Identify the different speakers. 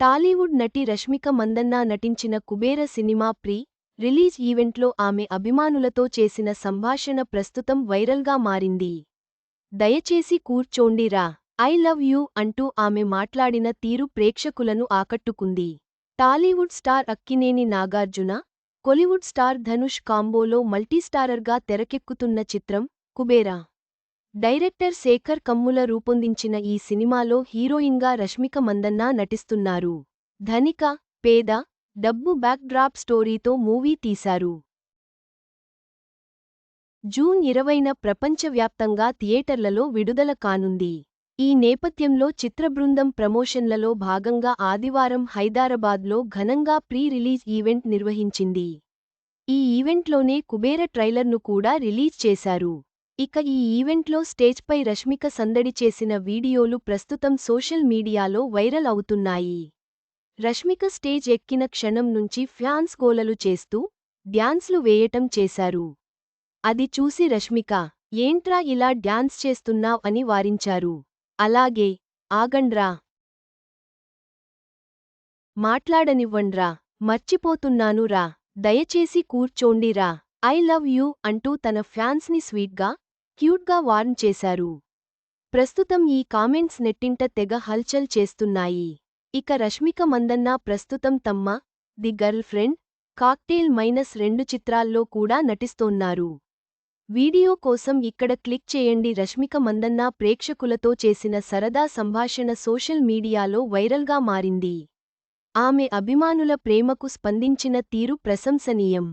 Speaker 1: టాలీవుడ్ నటి రష్మిక మందన్న నటించిన Kubera cinema pre release ఈవెంట్లో ఆమె అభిమానులతో చేసిన సంభాషణ ప్రస్తుతం వైరల్గా మారింది. దయచేసి కూర్చోండిరా ఐ లవ్ యూ అంటూ ఆమె మాట్లాడిన తీరు ప్రేక్షకులను ఆకట్టుకుంది. Tollywood star Akkineni Nagarjuna Kollywood star Dhanush కాంబోలో మల్టీస్టారర్గా తెరకెక్కుతున్న చిత్రం కుబేరా. డైరెక్టర్ శేఖర్ కమ్ముల రూపొందించిన ఈ సినిమాలో హీరోయిన్గా రష్మిక మందన్న నటిస్తున్నారు. ధనిక పేద డబ్బు బ్యాక్డ్రాప్ స్టోరీతో మూవీ తీశారు. జూన్ ఇరవైన ప్రపంచవ్యాప్తంగా థియేటర్లలో విడుదల కానుంది. ఈ నేపథ్యంలో చిత్రబృందం ప్రమోషన్లలో భాగంగా ఆదివారం హైదరాబాద్లో ఘనంగా ప్రీ రిలీజ్ ఈవెంట్ నిర్వహించింది. ఈ ఈవెంట్లోనే కుబేర ట్రైలర్ను కూడా రిలీజ్ చేశారు. ఇక ఈ ఈవెంట్లో స్టేజ్పై రష్మిక సందడి చేసిన వీడియోలు ప్రస్తుతం సోషల్ మీడియాలో వైరల్ అవుతున్నాయి. రష్మిక స్టేజ్ ఎక్కిన క్షణం నుంచి ఫ్యాన్స్ గోలలు చేస్తూ డ్యాన్స్లు వేయటం చేశారు. అది చూసి రష్మిక ఏంట్రా ఇలా డ్యాన్స్ చేస్తున్నావ్? అని వారించారు. అలాగే ఆగండ్రా. మాట్లాడనివ్వండ్రా. మర్చిపోతున్నాను రా దయచేసి కూర్చోండిరా. ఐ లవ్ యూ అంటూ తన ఫ్యాన్స్ని స్వీట్గా క్యూట్గా వార్న్ చేశారు. ప్రస్తుతం ఈ కామెంట్స్ నెట్టింట తెగ హల్చల్ చేస్తున్నాయి. ఇక రష్మిక మందన్న ప్రస్తుతం Thamma the girl friend cocktail minus రెండు చిత్రాల్లో కూడా నటిస్తోన్నారు. వీడియో కోసం ఇక్కడ క్లిక్ చేయండి. రష్మిక మందన్న ప్రేక్షకులతో చేసిన సరదా సంభాషణ సోషల్ మీడియాలో వైరల్గా మారింది. ఆమె అభిమానుల ప్రేమకు స్పందించిన తీరు ప్రశంసనీయం.